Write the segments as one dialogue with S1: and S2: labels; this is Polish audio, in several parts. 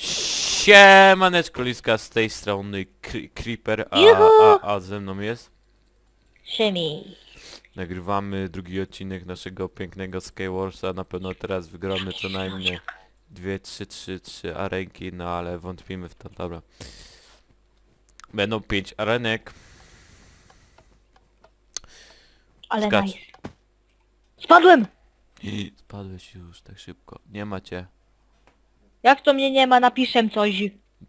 S1: Siemaneczko Liska z tej strony Cre- Creeper, a,
S2: Juhu!
S1: a, a ze mną jest.
S2: Szymi.
S1: Nagrywamy drugi odcinek naszego pięknego Skywarsa. Na pewno teraz wygramy co najmniej dwie, trzy, trzy, trzy arenki, no ale wątpimy w to, dobra. Będą pięć arenek.
S2: Ale
S1: Skacz.
S2: nice. Spadłem!
S1: I spadłeś już tak szybko. Nie macie.
S2: Jak to mnie nie ma, napiszę coś.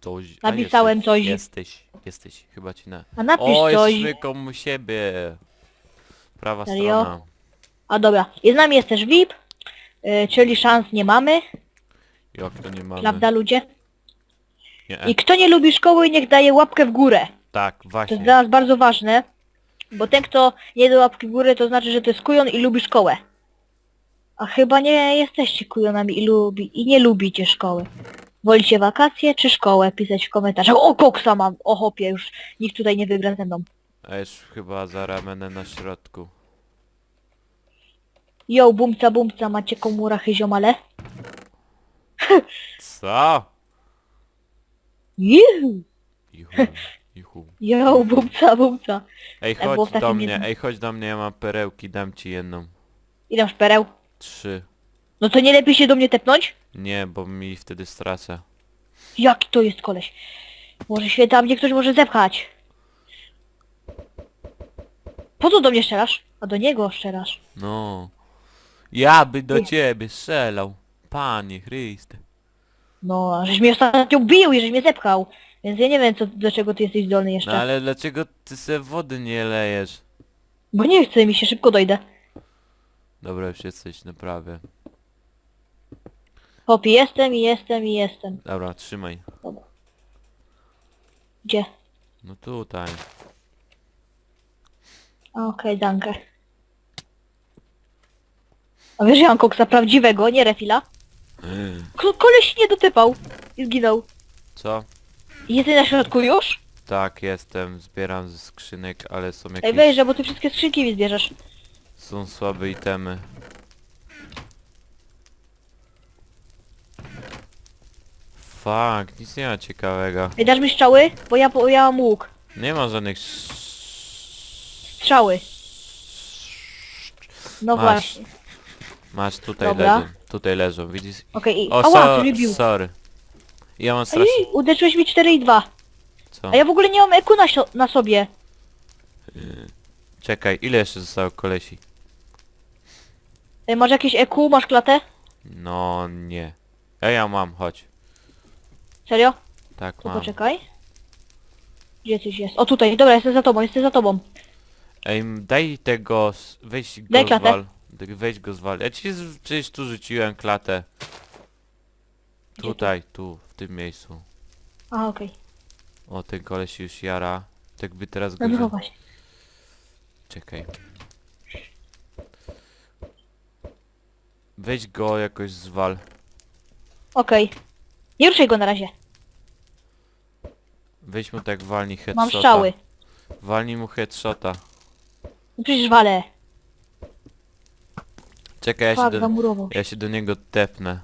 S1: Coś. a
S2: Napisałem
S1: jesteś,
S2: coś.
S1: Jesteś, jesteś, chyba ci na...
S2: A napisz
S1: O,
S2: coś.
S1: jesteśmy komu siebie. Prawa
S2: Serio?
S1: strona.
S2: A dobra. I z nami jest też VIP, y, czyli szans nie mamy,
S1: Jak to nie mamy?
S2: prawda ludzie?
S1: Nie.
S2: I kto nie lubi szkoły, niech daje łapkę w górę.
S1: Tak,
S2: To
S1: właśnie.
S2: jest dla nas bardzo ważne, bo ten kto nie da łapki w górę, to znaczy, że to jest kujon i lubi szkołę. A chyba nie jesteście kujonami i, lubi, i nie lubicie szkoły. Wolicie wakacje czy szkołę? Pisać w komentarzach. O, koksa mam! O hopie, już nikt tutaj nie wygra ze mną.
S1: A już chyba za ramenem na środku.
S2: Yo, bumca, bumca, macie komurachy ziomale?
S1: Co?
S2: Juhu!
S1: Juhu, juhu.
S2: Yo, bumca, bumca.
S1: Ej,
S2: było w
S1: chodź do
S2: takim
S1: mnie,
S2: jednym-
S1: ej, chodź do mnie, ja mam perełki, dam ci jedną.
S2: Ile masz pereł?
S1: Trzy.
S2: No to nie lepiej się do mnie tepnąć?
S1: Nie, bo mi wtedy stracę.
S2: Jaki to jest koleś? Może się tam gdzie ktoś może zepchać. Po co do mnie strzelasz? A do niego strzelasz.
S1: No. Ja by do ciebie strzelał. Panie Chryste.
S2: No, a żeś mnie ostatnio bił i żeś mnie zepchał. Więc ja nie wiem co, do czego ty jesteś zdolny jeszcze.
S1: No ale dlaczego ty se wody nie lejesz?
S2: Bo nie chcę mi się, szybko dojdę.
S1: Dobra, już jesteś na prawie.
S2: Hopi, jestem i jestem i jestem.
S1: Dobra, trzymaj.
S2: Gdzie?
S1: No tutaj.
S2: Okej, dankę. A wiesz, że ja mam koksa prawdziwego, nie refila? Ko koleś nie dotypał i zginął.
S1: Co?
S2: Jesteś na środku już?
S1: Tak, jestem. Zbieram ze skrzynek, ale są
S2: Ej,
S1: jakieś...
S2: wejrze, bo ty wszystkie skrzynki mi zbierzesz.
S1: Są słabe itemy. Fuck, nic nie ma ciekawego.
S2: Ej, dasz mi strzały? Bo ja, bo ja mam łuk.
S1: Nie ma żadnych...
S2: Strzały. No
S1: Masz.
S2: właśnie.
S1: Masz, tutaj
S2: Dobra.
S1: leżą. Tutaj leżą, widzisz?
S2: Okej, i...
S1: O,
S2: Ała,
S1: so, sorry. Ja mam strasznie...
S2: Ej, uderzyłeś mi 4 i 2.
S1: Co?
S2: A ja w ogóle nie mam eku na, sio- na sobie.
S1: Czekaj, ile jeszcze zostało kolesi?
S2: Ej, masz jakieś EQ? Masz klatę?
S1: No, nie. Ja, ja mam, chodź.
S2: Serio?
S1: Tak,
S2: To
S1: mam.
S2: poczekaj. Gdzie coś jest? O tutaj, dobra, jestem za tobą, jestem za tobą.
S1: Ej, m, daj tego... s- Weź go
S2: Daj klatę.
S1: zwal. Tak, Weź go zwal. Ja ci z- przecież tu rzuciłem klatę.
S2: Gdzie tu?
S1: Tutaj, tu, w tym miejscu.
S2: A, okej.
S1: O, ten koleś już jara. Tak by teraz go...
S2: No, no
S1: wziął.
S2: właśnie.
S1: Czekaj. Weź go jakoś zwal.
S2: Okej. Nie ruszaj go na razie.
S1: Weź mu tak walnij headshota.
S2: Mam strzały.
S1: Walnij mu headshota.
S2: No przecież walę.
S1: Czekaj, ja się, do,
S2: zamurował.
S1: ja się do niego tepnę.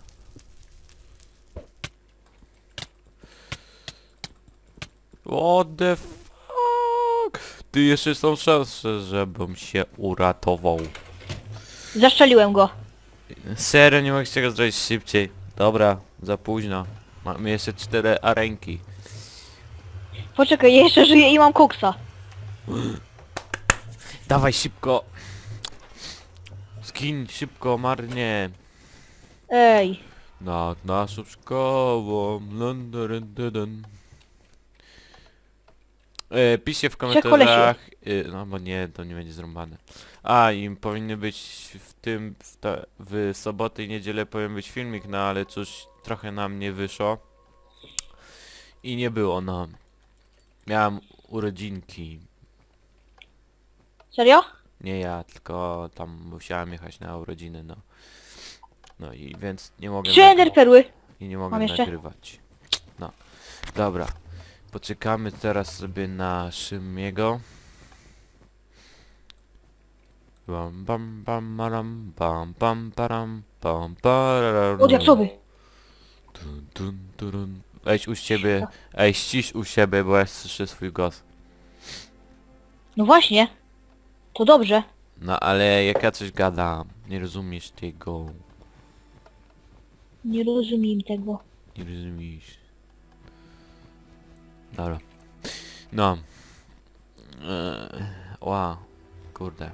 S1: What the fuck? Ty jeszcze są szanse, żebym się uratował.
S2: Zaszczeliłem go.
S1: Serio, nie mogę tego zrobić szybciej. Dobra, za późno. Mamy jeszcze cztery arenki.
S2: Poczekaj, ja jeszcze żyję i mam koksa.
S1: Dawaj szybko. Skin szybko, marnie.
S2: Ej.
S1: Nad naszą szkołą. Lun, dun, dun, dun. E, piszcie w komentarzach. E, no bo nie, to nie będzie zrąbane. A i powinny być w tym, w, ta, w sobotę i niedzielę powinien być filmik, no ale cóż, trochę nam nie wyszło. I nie było, no. Miałem urodzinki.
S2: Serio?
S1: Nie ja, tylko tam musiałem jechać na urodziny, no. No i więc nie mogę...
S2: Trzy
S1: nagry-
S2: enderperły.
S1: I nie mogę
S2: Mam jeszcze?
S1: nagrywać. No. Dobra. Poczekamy teraz sobie na Szymiego. Bam bam bam maram bam bam param bam pararam.
S2: Od jak sobie.
S1: Dun, dun, durun. Weź u siebie, ej ścisz u siebie, bo ja słyszę swój głos.
S2: No właśnie. To dobrze.
S1: No ale jak ja coś gadam, nie rozumiesz tego.
S2: Nie rozumiem tego.
S1: Nie rozumiesz. Dobra. No. Eee, Wow. Kurde.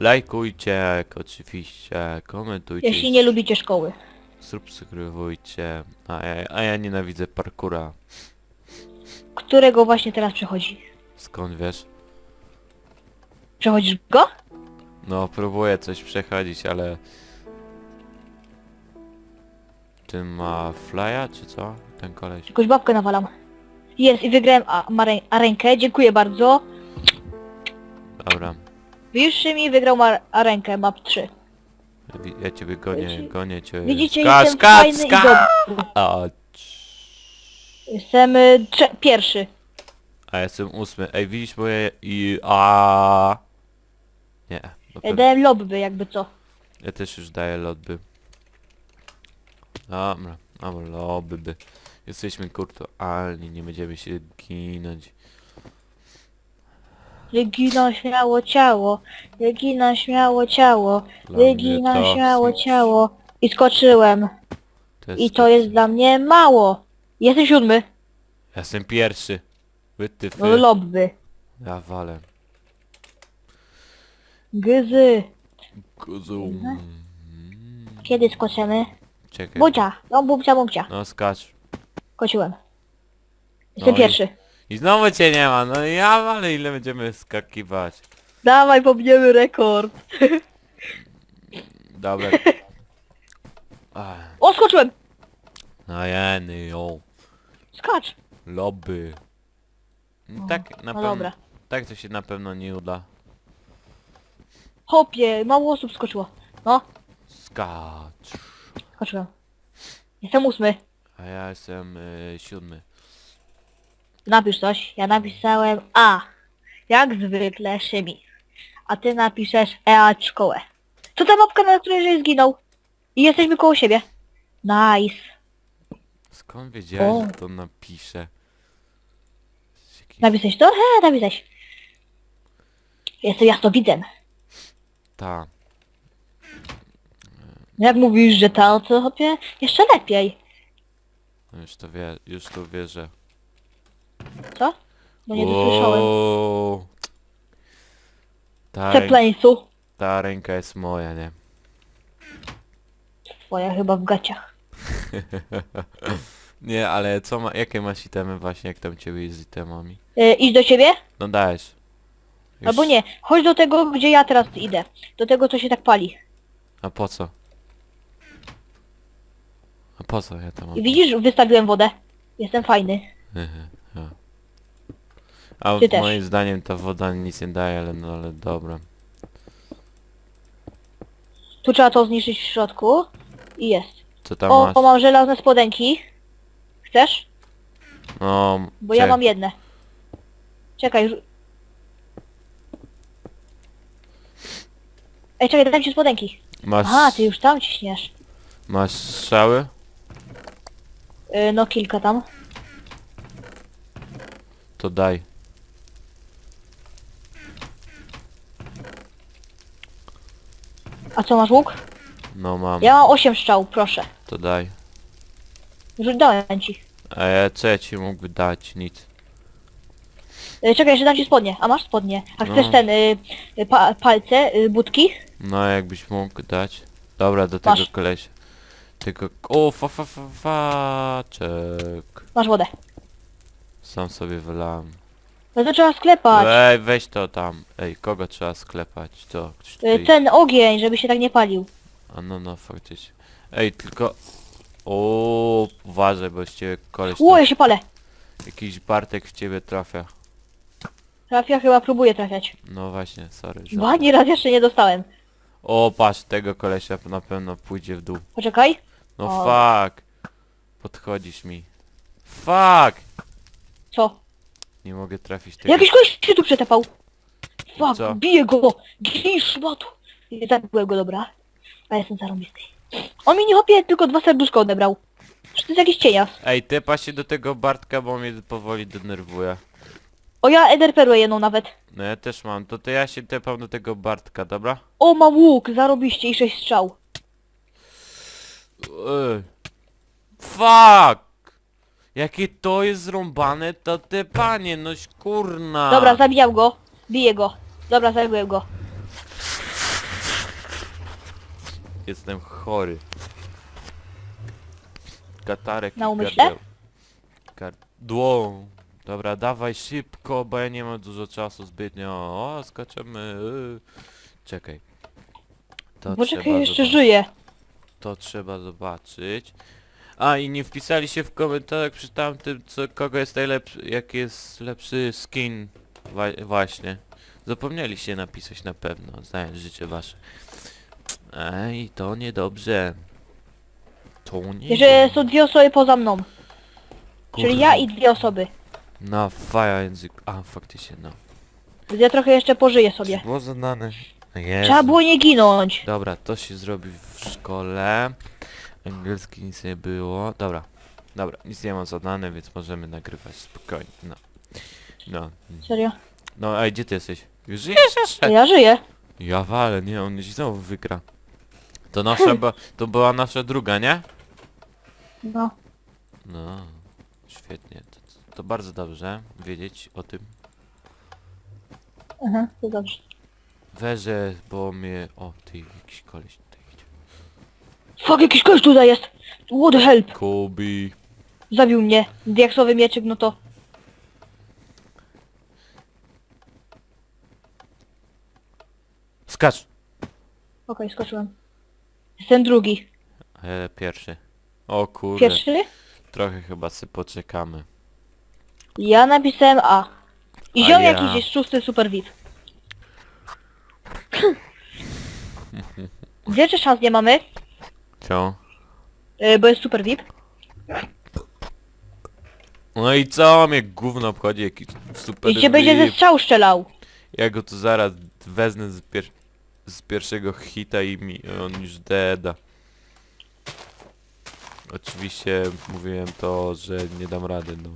S1: Lajkujcie, jak oczywiście, komentujcie,
S2: Jeśli nie lubicie szkoły.
S1: subskrybujcie, a ja, a ja nienawidzę parkura.
S2: Którego właśnie teraz przechodzi.
S1: Skąd wiesz?
S2: Przechodzisz go?
S1: No, próbuję coś przechodzić, ale... Ten ma flya, czy co? Ten koleś.
S2: Jakąś babkę nawalam. Jest i wygrałem a, marę- arenkę. Dziękuję bardzo.
S1: Dobra.
S2: Wyższy mi wygrał mar- arenkę, map 3.
S1: Wi- Ja ciebie gonię,
S2: Wiecie-
S1: gonię cię.
S2: Widzicie,
S1: skacz,
S2: jestem
S1: skacz,
S2: fajny i
S1: skacz!
S2: dobry.
S1: A,
S2: Jestem y, trze- pierwszy.
S1: a jestem ósmy. Ej, widzisz moje i a Nie. na
S2: Ja
S1: pewno.
S2: dałem lobby jakby co.
S1: Ja też już daję lobby. Dobra, dobra, lobby. Jesteśmy kurtualni, nie będziemy się ginąć.
S2: Wygina śmiało ciało. Wygina śmiało ciało.
S1: Dla mnie
S2: Wygina
S1: to
S2: śmiało ciało. I skoczyłem.
S1: To
S2: I to jest dla mnie mało. Jestem siódmy.
S1: Ja jestem pierwszy. Wytyfy.
S2: No lobby.
S1: Ja walę.
S2: Gzy. Kiedy skoczymy?
S1: Czekaj.
S2: Bucia. No bubcia, bubcia.
S1: No skacz.
S2: Kociłem. Jestem
S1: No i-
S2: pierwszy.
S1: I znowu cię nie ma, no ja ale ile będziemy skakiwać.
S2: Dawaj, pobniemy rekord.
S1: Dobra. Ach,
S2: O, skoczyłem!
S1: No jeny, jo.
S2: Skacz.
S1: Lobby. No Tak na
S2: no
S1: pewno.
S2: dobra.
S1: Tak to się na pewno nie uda.
S2: Hopie, mało osób skoczyło. No,
S1: Skacz.
S2: skoczyłem. Jestem ósmy.
S1: A ja jestem y, siódmy.
S2: Napisz coś. Ja napisałem A. Jak zwykle Szymi. A ty napiszesz EA szkołę. To ta mapka, na której żeś zginął. I jesteśmy koło siebie. Nice.
S1: Skąd wiedziałeś,
S2: O.
S1: że to napiszę? Jakiś...
S2: Napisałeś to? He, napisałeś. Jestem jasnowidzem.
S1: Ta.
S2: Jak mówisz, że ta, to hopie, jeszcze lepiej.
S1: No już to wie, już to wierzę.
S2: Co? No nie dosłyszałem.
S1: Wow. Ta, ta ręka jest moja, nie?
S2: Twoja chyba w gaciach.
S1: Nie, ale co ma, jakie masz itemy właśnie, jak tam ciebie jest z itemami?
S2: E, idź do ciebie?
S1: No dajesz. Już-
S2: Albo nie. Chodź do tego, gdzie ja teraz idę. Do tego, co się tak pali.
S1: A po co? Po co ja tam mam?
S2: I widzisz, wystawiłem wodę. Jestem fajny.
S1: A
S2: Ty też.
S1: moim zdaniem ta woda nic nie daje, ale no ale dobra.
S2: Tu trzeba to zniszczyć w środku. I jest.
S1: Co tam
S2: O,
S1: masz?
S2: o, mam żelazne spodenki. Chcesz?
S1: No,
S2: Bo ja
S1: czek-
S2: mam jedne. Czekaj. Ej, czekaj, dam ci spodenki.
S1: Masz,
S2: Aha, ty już tam ciśniesz.
S1: masz strzały?
S2: Yy, no kilka tam.
S1: To daj.
S2: A co, masz łuk?
S1: No mam,
S2: Ja mam 8 strzał, proszę.
S1: to daj.
S2: Już dałem ci.
S1: A ja, co ja ci mógłby dać? Nic.
S2: Yy, czekaj, jeszcze dam ci spodnie. A masz spodnie. A
S1: No.
S2: chcesz ten, y, y, pa, palce, y, budki?
S1: No jakbyś mógł dać. Dobra, do tego
S2: Masz.
S1: kolesia. Tylko... O, fa, fa, fa, faczek.
S2: Masz wodę.
S1: Sam sobie wylałem.
S2: No to trzeba sklepać.
S1: Ej, weź to tam. Ej, kogo trzeba sklepać? Co? Ktoś
S2: Y,
S1: tutaj...
S2: ten ogień, żeby się tak nie palił.
S1: A no, no, faktycznie. Ej, tylko... O, uważaj, bo z ciebie koleś... Tam-
S2: ja się palę.
S1: Jakiś Bartek w ciebie trafia.
S2: Trafia, chyba próbuję trafiać.
S1: No właśnie, sorry. Że...
S2: Bo ani raz jeszcze nie dostałem.
S1: O, patrz, tego kolesia na pewno pójdzie w dół.
S2: Poczekaj.
S1: No
S2: O.
S1: fuck. Podchodzisz mi. Fuck!
S2: Co?
S1: Nie mogę trafić tego.
S2: Jakiś gość się tu przetepał. Fuck,
S1: Co?
S2: biję go. Gin szmatu. I zabiłem go, dobra. A jestem zarąbisty. On mi nie hopie, tylko dwa serduszka odebrał. Że to jest jakiś cienias.
S1: Ej, tepa się do tego Bartka, bo mnie powoli denerwuje.
S2: O, ja ederperłę jedną nawet.
S1: No ja też mam, to to ja się tepam do tego Bartka, dobra?
S2: O, mam łuk, zarobiście i sześć strzał.
S1: Ej. Fuck! Jakie to jest zrąbane, to te panie, noś kurna.
S2: Dobra, zabijam go. Biję go. Dobra, zabiłem go.
S1: Jestem chory. Katarek
S2: Na umyśle?
S1: gardeł. Dobra, dawaj szybko, bo ja nie mam dużo czasu zbytnio. O, skaczemy. Czekaj. To
S2: Poczekaj,
S1: trzeba
S2: jeszcze żyje.
S1: To trzeba zobaczyć. A i nie wpisali się w komentarzach przy tamtym, co, kogo jest najlepszy, jaki jest lepszy skin. Wa właśnie. Zapomnieliście napisać na pewno, znając życie wasze. Ej, to niedobrze. To nie.
S2: Że są dwie osoby poza mną. Czyli ja i dwie osoby.
S1: Na faja język. A, faktycznie, no.
S2: Więc ja trochę jeszcze pożyję sobie.
S1: Było zadane. Jest.
S2: Trzeba było nie ginąć.
S1: Dobra, to się zrobi w szkole. Angielski nic nie było. Dobra. Dobra, nic nie mam zadane, więc możemy nagrywać spokojnie. No. No.
S2: Serio?
S1: No, ej, gdzie ty jesteś? Już żyjesz jeszcze?
S2: ja żyję.
S1: Ja walę, nie, on znowu wygra. To nasza, ba to była nasza druga, nie?
S2: No.
S1: No, świetnie. To, to bardzo dobrze wiedzieć o tym.
S2: Aha, to dobrze.
S1: Weże, bo mnie... O, ty, jakiś koleś tutaj idzie.
S2: Fuck, jakiś koleś tutaj jest. What the help.
S1: Kobe.
S2: Zabił mnie. Diaksowy mieczyk, no to...
S1: Skacz!
S2: Okej, skoczyłem. Jestem drugi.
S1: E, pierwszy. O kurde.
S2: Pierwszy?
S1: Trochę chyba sobie poczekamy.
S2: Ja napisałem A. I
S1: A
S2: ziom
S1: ja-
S2: jakiś jest szósty super VIP. Wiecie szans nie mamy,
S1: Co?
S2: yy, bo jest super VIP.
S1: No i co mnie gówno obchodzi jakiś super
S2: I cię będzie ze
S1: VIP.
S2: strzału strzelał.
S1: Ja go tu zaraz wezmę z, pier z pierwszego hita i mi on już deda. Oczywiście mówiłem to, że nie dam rady, no.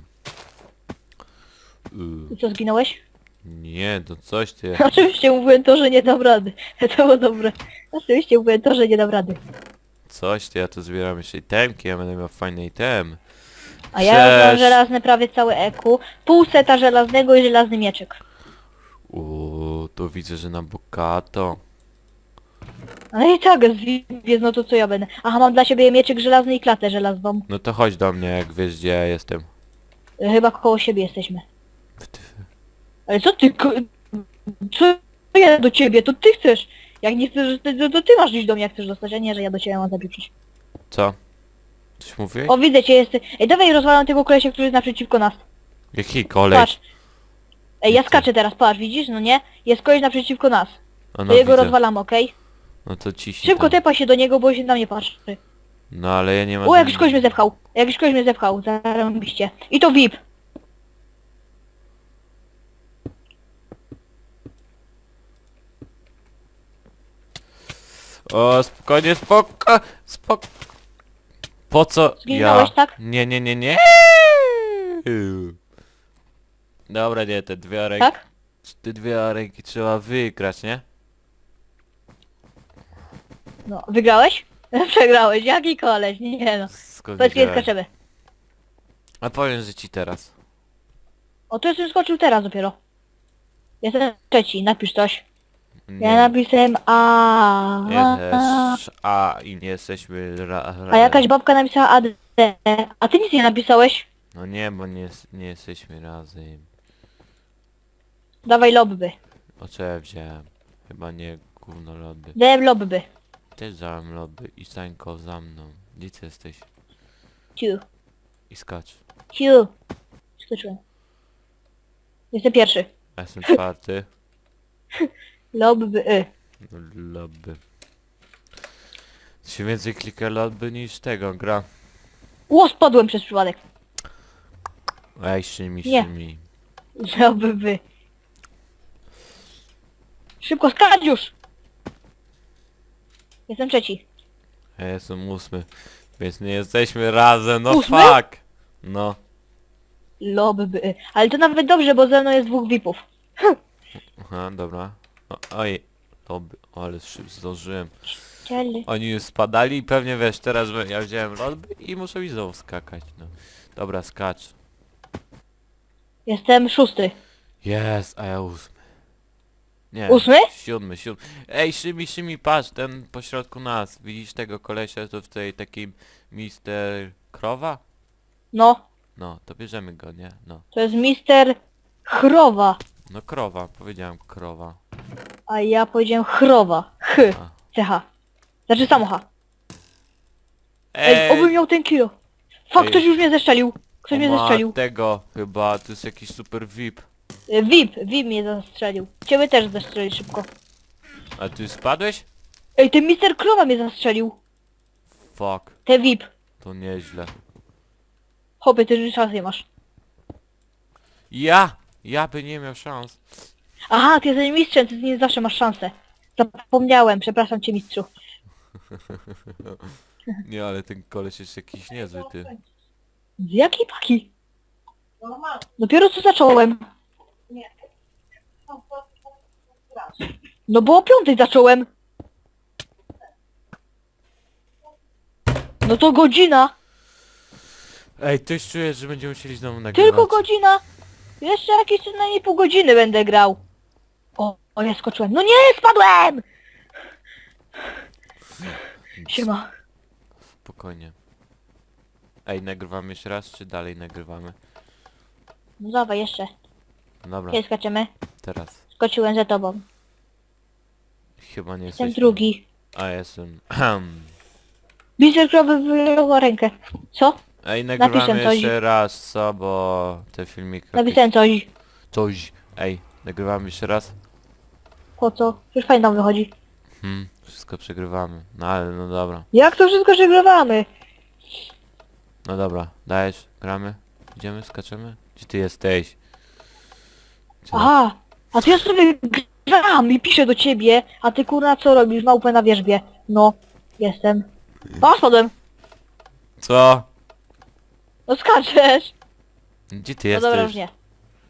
S1: Y,
S2: I co, zginąłeś?
S1: Nie, no coś ty.
S2: Oczywiście mówiłem to, że nie dam rady. To było dobre. Oczywiście mówiłem to, że nie dam rady.
S1: Coś ty, ja tu zbieram jeszcze itemki, ja będę miał fajny item.
S2: A ja mam
S1: Cześć.
S2: żelazne prawie całe eku. Pół seta żelaznego i żelazny mieczyk.
S1: Uuu, to widzę, że na bogato.
S2: Ale i tak, z- jest no to co ja będę. Aha, mam dla siebie mieczyk żelazny i klatę żelazną.
S1: No to chodź do mnie, jak wiesz gdzie ja jestem.
S2: Chyba koło siebie jesteśmy.
S1: W-
S2: Ale co ty... ko- Co ja do ciebie? To ty chcesz. Jak nie chcesz, to, to, to ty masz iść do mnie, jak chcesz dostać, a nie, że ja do ciebie mam zapieprzyć.
S1: Co? Coś mówiłeś?
S2: O, widzę cię, jest... Ej, dawaj rozwalam tego kolesia, który jest naprzeciwko nas.
S1: Jaki koleś?
S2: Patrz. Ej, ja skaczę teraz, patrz, widzisz, no nie? Jest koleś naprzeciwko nas. To
S1: no
S2: jego
S1: widzę.
S2: rozwalamy, okej?
S1: No to ciśnij
S2: Szybko
S1: tam.
S2: tepa się do niego, bo się na mnie patrzy.
S1: No ale ja nie mam...
S2: O, jakiś koleś mnie zepchał. Jakiś koleś mnie zepchał, zarobiście. I to VIP.
S1: O, spokojnie, spoko... Spok... Po co
S2: Zginąłeś,
S1: ja...
S2: tak?
S1: Nie, nie, nie, nie. Dobra, nie, te dwie ręki...
S2: Tak?
S1: Te dwie ręki trzeba wygrać, nie?
S2: No, wygrałeś? Przegrałeś, jaki koleś, nie no.
S1: Skąd
S2: Powiedz kiedy
S1: wiedziałem?
S2: skaczemy.
S1: A powiem, że ci teraz.
S2: O, to jestem skoczył teraz dopiero. Jestem trzeci, napisz coś.
S1: Nie,
S2: Ja napisałem A.
S1: nie też. A i nie jesteśmy ra, ra,
S2: A jakaś babka napisała AD. A ty nic nie napisałeś?
S1: No nie, bo nie, jest- nie jesteśmy razem.
S2: Dawaj lobby.
S1: O co ja wziąłem? Chyba nie gówno lody.
S2: Dałem lobby.
S1: Też dałem lody i Sańko za mną. Gdzie ty jesteś?
S2: Ciu.
S1: I skacz.
S2: Ciu. Skoczyłem. Jestem pierwszy.
S1: Ja jestem czwarty.
S2: Lobby.
S1: Lobby. Się więcej klika lobby niż tego gra.
S2: Ło, spadłem przez przypadek.
S1: Ej, szymi,
S2: Nie.
S1: szymi.
S2: Lobby. Szybko skacz już! Jestem trzeci.
S1: Ja jestem ósmy. Więc nie jesteśmy razem, no
S2: Ósmy?
S1: fuck! No.
S2: Lobby. Ale to nawet dobrze, bo ze mną jest dwóch VIPów.
S1: Aha, dobra. Oj. Doby, o, ale szybko zdążyłem.
S2: Cieli.
S1: Oni już spadali i pewnie wiesz, teraz ja wziąłem lodby i muszę mi znowu skakać, no. Dobra, skacz.
S2: Jestem szósty.
S1: Jest, a ja ósmy. Nie.
S2: Ósmy?
S1: Siódmy, siódmy. Ej, Szymi, Szymi, patrz, ten pośrodku nas. Widzisz tego kolesia, to w tej takim Mister Krowa?
S2: No,
S1: No, to bierzemy go, nie? No.
S2: to jest Mister Chrowa.
S1: No krowa, powiedziałem krowa.
S2: A ja powiedziałem chrowa. Ch.
S1: A.
S2: CH. Znaczy samo H. Ej,
S1: Ej,
S2: oby miał ten kilo. Fuck,
S1: Ej.
S2: ktoś już mnie zeszczelił. Ktoś mnie
S1: ma
S2: zestrzelił.
S1: tego chyba, to jest jakiś super VIP.
S2: Y, VIP, VIP mnie zastrzelił. Ciebie też zestrzeli szybko.
S1: A ty spadłeś?
S2: Ej, ten Mister Krowa mnie zastrzelił.
S1: Fuck,
S2: Ten VIP.
S1: to nieźle.
S2: Chłopie, ty szans nie masz.
S1: Ja! Ja by nie miał szans.
S2: Aha, ty jesteś mistrzem, ty nie zawsze masz szansę. Zapomniałem, przepraszam cię mistrzu.
S1: Nie, ale ten koleś jest jakiś niezły, ty.
S2: Z jakiej paki? Dopiero co zacząłem. No bo o piątej zacząłem. No to godzina.
S1: Ej, coś czuję, że będziemy musieli znowu nagrywać.
S2: Tylko godzina. Jeszcze jakieś co najmniej pół godziny będę grał. O, ja skoczyłem. No nie, spadłem! Siema.
S1: Spokojnie. Ej, nagrywamy jeszcze raz, czy dalej nagrywamy?
S2: No dawaj jeszcze.
S1: Dobra,
S2: Kiedy skaczemy?
S1: teraz.
S2: Skoczyłem za tobą.
S1: Chyba nie
S2: Jestem
S1: jesteś...
S2: drugi.
S1: A, jestem...
S2: Bizer krowy rękę. Co?
S1: Ej, nagrywamy
S2: Napiszę coś.
S1: jeszcze raz, co? Bo te filmiki...
S2: Napisałem coś.
S1: Coś. Ej, nagrywamy jeszcze raz?
S2: Po co? Już fajnie nam wychodzi.
S1: Hmm, wszystko przegrywamy. No ale, no dobra.
S2: Jak to wszystko przegrywamy?
S1: No dobra, dajesz, gramy? Idziemy, skaczemy? Gdzie ty jesteś? Gdzie-
S2: Aha! A to ja sobie gram i piszę do ciebie, a ty kurna co robisz? Małpę na wierzbie. No, jestem. A, spadłem.
S1: Co?
S2: No skaczesz.
S1: Gdzie ty
S2: No
S1: jesteś?
S2: dobra, już nie.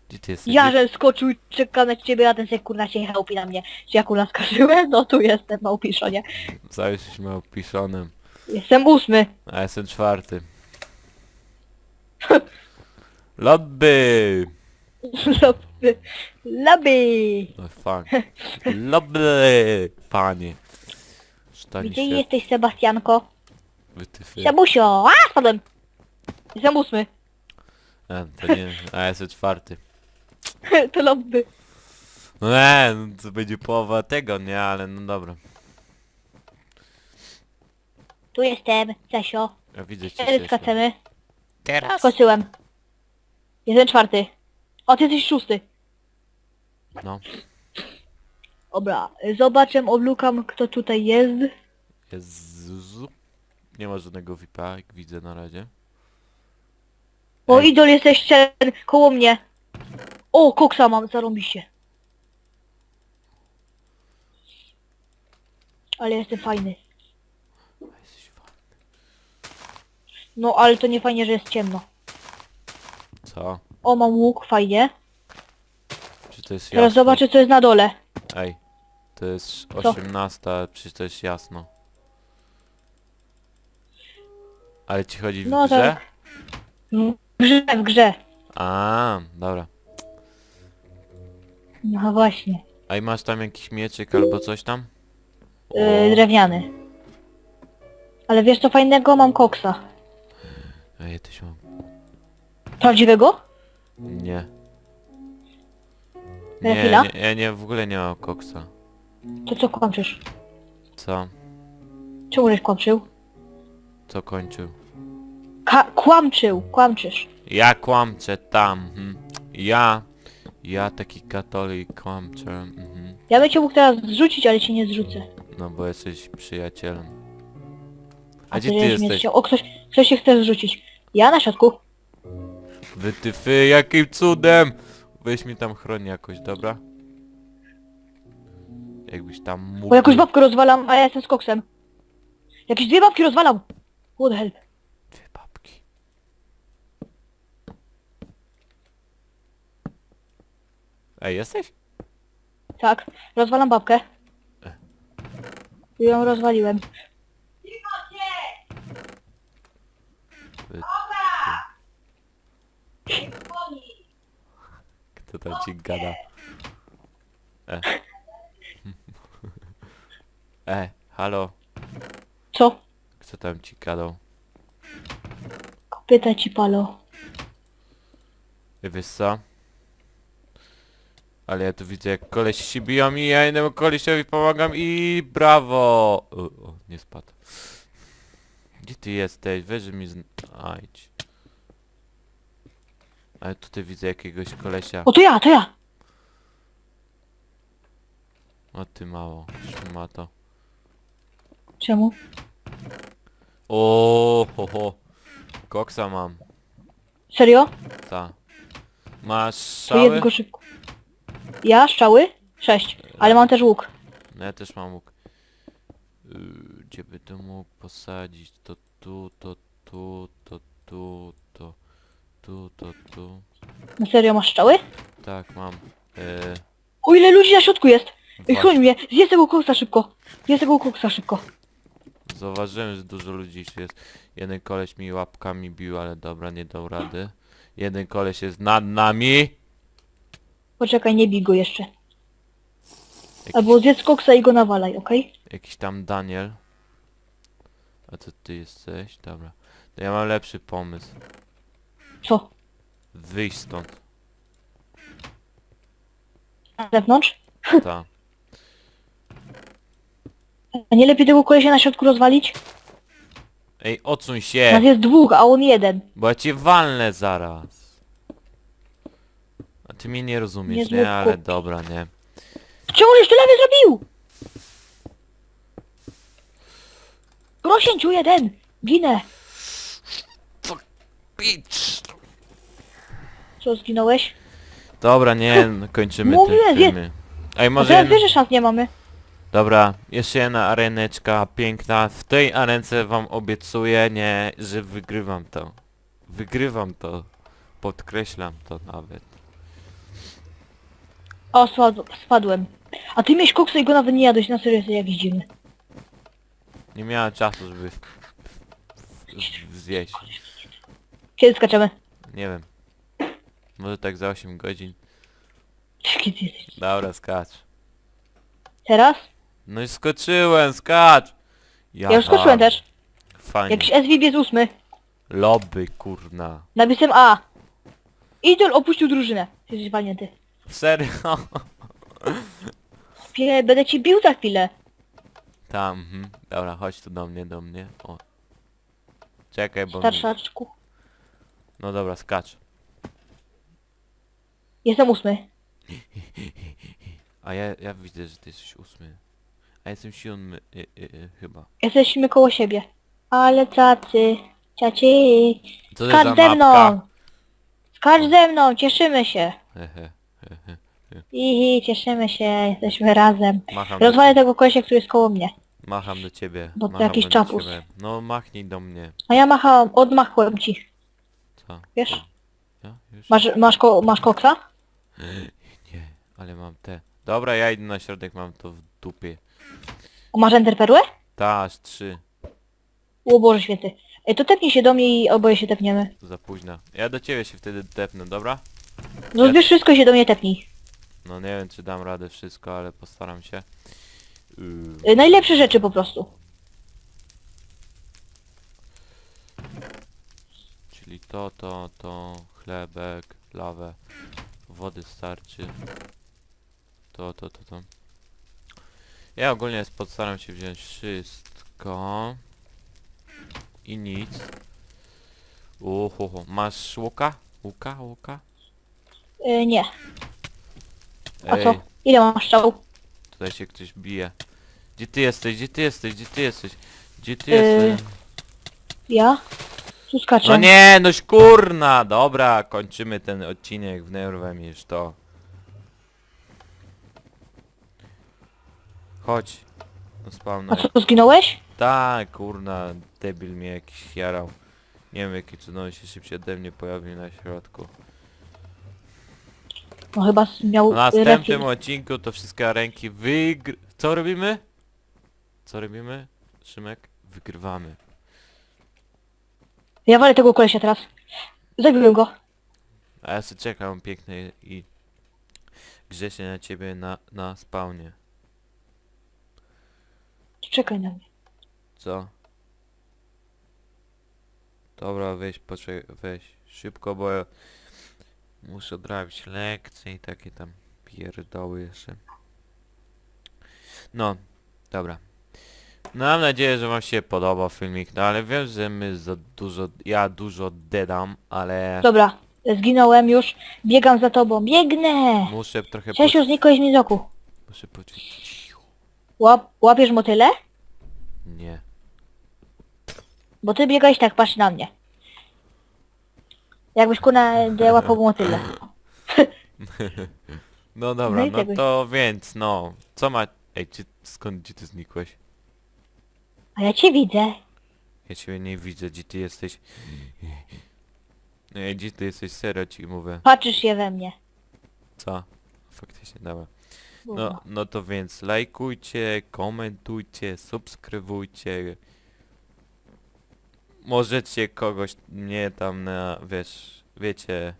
S1: Gdzie ty jesteś?
S2: Ja, że skoczył i czeka na ciebie, a ten se kurna się chałpi na mnie. Czy ja kurna skoczyłem? No tu jestem, małpiszonie.
S1: Cały jesteśmy opiszonym.
S2: Jestem ósmy.
S1: A ja jestem czwarty. Lobby!
S2: Lobby. Lobby.
S1: No fuck. Lobby! Panie. Sztani
S2: Gdzie
S1: się
S2: jesteś, Sebastianko?
S1: wytyfy.
S2: Sebusio! A, spadłem. Jestem ósmy.
S1: A, to nie, a ja jestem czwarty.
S2: to lobby.
S1: No nie, no to będzie połowa tego, nie, ale no dobra.
S2: Tu jestem, Cesio.
S1: Ja widzę cię.
S2: Skaczemy?
S1: Teraz?
S2: Skoczyłem. Jestem czwarty. O, ty jesteś szósty.
S1: No,
S2: Dobra, zobaczę, oblukam kto tutaj jest.
S1: Jezu. Nie ma żadnego VIPa, jak widzę na razie.
S2: O,
S1: Ej.
S2: idol jesteś ten, koło mnie. O, koksa mam, zarąbiście. Ale jestem fajny.
S1: Jesteś
S2: No, ale to nie fajnie, że jest ciemno.
S1: Co?
S2: O, mam łuk, fajnie.
S1: Czy to jest
S2: Teraz
S1: jasno?
S2: zobaczę, co jest na dole.
S1: Ej, to jest
S2: Co?
S1: 18, przecież to jest jasno. Ale ci chodzi w
S2: No
S1: grze?
S2: tak. W grze, w grze.
S1: A, dobra.
S2: No właśnie.
S1: A i masz tam jakiś mieczyk albo coś tam?
S2: Yy, drewniany. Ale wiesz co fajnego? Mam koksa.
S1: Ej, ja też mam.
S2: Prawdziwego?
S1: Nie. Nie,
S2: chwila.
S1: nie, ja nie, w ogóle nie mam koksa.
S2: To co kłamczysz?
S1: Co?
S2: Czemu żeś kłamczył?
S1: Co kończył?
S2: Ka kłamczył, kłamczysz.
S1: Ja kłamczę tam, hm. Ja, ja taki katolik kłamczę, mhm.
S2: Ja bym cię mógł teraz zrzucić, ale cię nie zrzucę.
S1: No bo jesteś przyjacielem. A, gdzie ty
S2: mnie
S1: jesteś?
S2: chciał- O, ktoś, ktoś się chce zrzucić. Ja na środku.
S1: Wytyfy, jakim cudem! Weź mi tam chroń jakoś, dobra? Jakbyś tam mógł...
S2: Bo jakąś babkę rozwalam, a ja jestem z koksem. Jakieś dwie babki rozwalam. What the hell?
S1: Dwie babki. Ej, jesteś?
S2: Tak, rozwalam babkę.
S1: E.
S2: Ją rozwaliłem.
S1: Wy- Kto tam ci gada? E. E, halo.
S2: Co?
S1: Kto tam ci gadał?
S2: Kopyta ci palo.
S1: I Wiesz co? Ale ja tu widzę jak koleś się biją i ja innemu kolesiowi pomagam i brawo! O, o, nie spadł. Gdzie ty jesteś? Weź mi z... Ajdź. Ale tutaj widzę jakiegoś kolesia.
S2: O to ja, to ja!
S1: O ty mało. Ma to.
S2: Czemu?
S1: O, ho, ho. Koksa mam.
S2: Serio?
S1: Ta. Masz
S2: To jedz
S1: szały?
S2: go szybko. Ja? Strzały? Sześć. Ale mam też łuk.
S1: No ja też mam łuk. Yy, Gdzie by to mógł posadzić? To tu, to tu, to tu, to tu, to tu.
S2: Na serio masz strzały?
S1: Tak, mam. Yy,
S2: O ile ludzi na środku jest! Ej, mnie! Zjedz tego koksa szybko! Zjedz tego koksa szybko!
S1: Zauważyłem, że dużo ludzi tu jest. Jeden koleś mi łapkami bił, ale dobra, nie dał rady. Jeden koleś jest nad nami.
S2: Poczekaj, nie bij go jeszcze. Albo zjedz koksa i go nawalaj, okej?
S1: jakiś tam Daniel. A to ty jesteś? Dobra. To ja mam lepszy pomysł.
S2: Co?
S1: Wyjść stąd.
S2: Na zewnątrz?
S1: Ta.
S2: A nie lepiej tego kolesia na środku rozwalić?
S1: Ej, odsuń
S2: Nas
S1: się!
S2: jest dwóch, a on jeden.
S1: Bo ja cię walnę zaraz. A ty mnie nie rozumiesz, nie? Ale dobra, nie?
S2: Czemu to lewy zrobił? Grosięciu jeden! Ginę!
S1: Bitch!
S2: Co, zginąłeś?
S1: Dobra, nie, no, kończymy
S2: Mówiłem,
S1: te
S2: wie-
S1: filmy. Ej,
S2: A
S1: może...
S2: teraz
S1: jedna-
S2: wiesz, że szans nie mamy.
S1: Dobra, jeszcze jedna areneczka piękna. W tej arence wam obiecuję, nie, że wygrywam to. Wygrywam to. Podkreślam to nawet.
S2: O, spadł, spadłem. A ty miałeś koksa i go nawet nie jadłeś, na serio jesteś jakiś dziwny.
S1: Nie miałem czasu, żeby w, w, w, zjeść.
S2: Kiedy skaczemy?
S1: Nie wiem. Może tak za 8 godzin.
S2: Kiedy ty jesteś?
S1: Dobra, skacz.
S2: Teraz?
S1: No i skoczyłem, skacz!
S2: Ja już skoczyłem też.
S1: Fajnie.
S2: Jakiś SVB jest ósmy.
S1: Lobby, kurna.
S2: Napisem A. Idol opuścił drużynę. Jesteś walnięty.
S1: Serio?
S2: Pie, będę ci bił za chwilę.
S1: Tam, mhm. Dobra, chodź tu do mnie, do mnie. O. Czekaj, bo...
S2: Starszaczku.
S1: No dobra, skacz.
S2: Jestem ósmy.
S1: A ja, ja widzę, że ty jesteś ósmy. A jestem siódmy, y, y, y, chyba.
S2: Jesteśmy koło siebie. Ale cacy. Ciaci.
S1: Co to jest za
S2: Skacz ze
S1: mapka?
S2: mną. Skacz ze mną, cieszymy się.
S1: Hehe,
S2: Ihi, cieszymy się, jesteśmy razem.
S1: Macham do,
S2: Rozwalę tego kolesia, który jest koło mnie.
S1: macham do ciebie.
S2: Bo to
S1: macham
S2: jakiś
S1: do
S2: czapus.
S1: ciebie. No machnij do mnie.
S2: A ja machałam, odmachłem ci.
S1: Co?
S2: Wiesz?
S1: Ja? Już?
S2: Masz, masz, ko masz koksa?
S1: Nie, ale mam te. Dobra, ja idę na środek, mam to w dupie.
S2: Masz enterperłę?
S1: Ta, aż trzy.
S2: O Boże święty. Ej, to tepnij się do mnie i oboje się tepniemy.
S1: Za późno. Ja do ciebie się wtedy tepnę, dobra?
S2: No zbierz wszystko i się do mnie tepnij.
S1: No nie wiem, czy dam radę wszystko, ale postaram się. Yy,
S2: Y, najlepsze rzeczy po prostu.
S1: czyli to, to, to, chlebek, lawę, wody starczy. To, to, to, to. Ja ogólnie postaram się wziąć wszystko. I nic. Uhuhu. Masz łuka? Łuka? Łuka?
S2: Y, nie. A
S1: Ej,
S2: co? Ile masz strzał?
S1: tutaj się ktoś bije. Gdzie ty jesteś? Gdzie ty jesteś? Gdzie ty jesteś? Gdzie ty
S2: Yy,
S1: jesteś?
S2: Ja? Tu skaczę.
S1: No nie, noś kurna! Dobra, kończymy ten odcinek, wnerwem już to. Chodź. No
S2: A
S1: spawno.
S2: co, zginąłeś?
S1: Tak, kurna, debil mnie jakiś jarał. Nie wiem jaki cudowny się szybciej ode mnie pojawił na środku.
S2: No chyba miał
S1: W następnym odcinku to wszystkie ręki wygr... Co robimy? Co robimy? Szymek? Wygrywamy.
S2: Ja walę tego kolesia teraz. Zabiłem go.
S1: A ja sobie czekam piękny i grzecznie na ciebie na, na spawnie.
S2: Czekaj na mnie.
S1: Co? Dobra, weź, poczekaj, weź. Szybko, bo ja muszę odrabiać lekcje i takie tam pierdoły jeszcze. No, dobra. No, mam nadzieję, że wam się podobał filmik, no ale wiem, że my za dużo, ja dużo dedam, ale
S2: Dobra. Zginąłem już. Biegam za tobą. Biegnę!
S1: muszę trochę, po,
S2: Czesiu, znikłeś mi z oku.
S1: muszę poczuć cicho.
S2: Łap, łapiesz motyle?
S1: Nie.
S2: Bo ty biegałeś tak, patrz na mnie. Jakbyś kuna łapał motyle.
S1: No dobra,
S2: No i
S1: no
S2: tego-
S1: to więc, no, co ma... Ej, skąd, gdzie ty znikłeś?
S2: A ja cię widzę.
S1: Ja ciebie nie widzę, gdzie ty jesteś. Ej, gdzie ty jesteś, serio ci mówię.
S2: Patrzysz się we mnie.
S1: Co? Faktycznie, dobra. No,
S2: Gówno.
S1: no to więc lajkujcie, komentujcie, subskrybujcie. Możecie kogoś mnie tam na, wiesz, wiecie,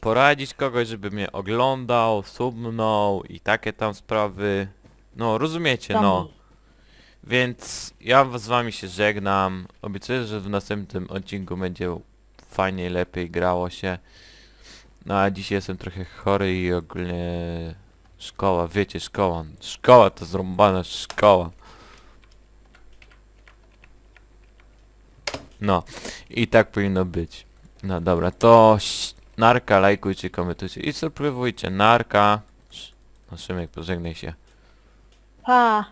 S1: poradzić kogoś, żeby mnie oglądał, subnął i takie tam sprawy. No, rozumiecie, no. Więc ja z wami się żegnam. Obiecuję, że w następnym odcinku będzie fajniej, lepiej grało się. No a dzisiaj jestem trochę chory i ogólnie szkoła, wiecie, szkoła. Szkoła to zrąbana szkoła. No i tak powinno być. No dobra, to ś- narka, lajkujcie, komentujcie i subskrybujcie. Narka. No Szymek, pożegnaj się.
S2: Pa.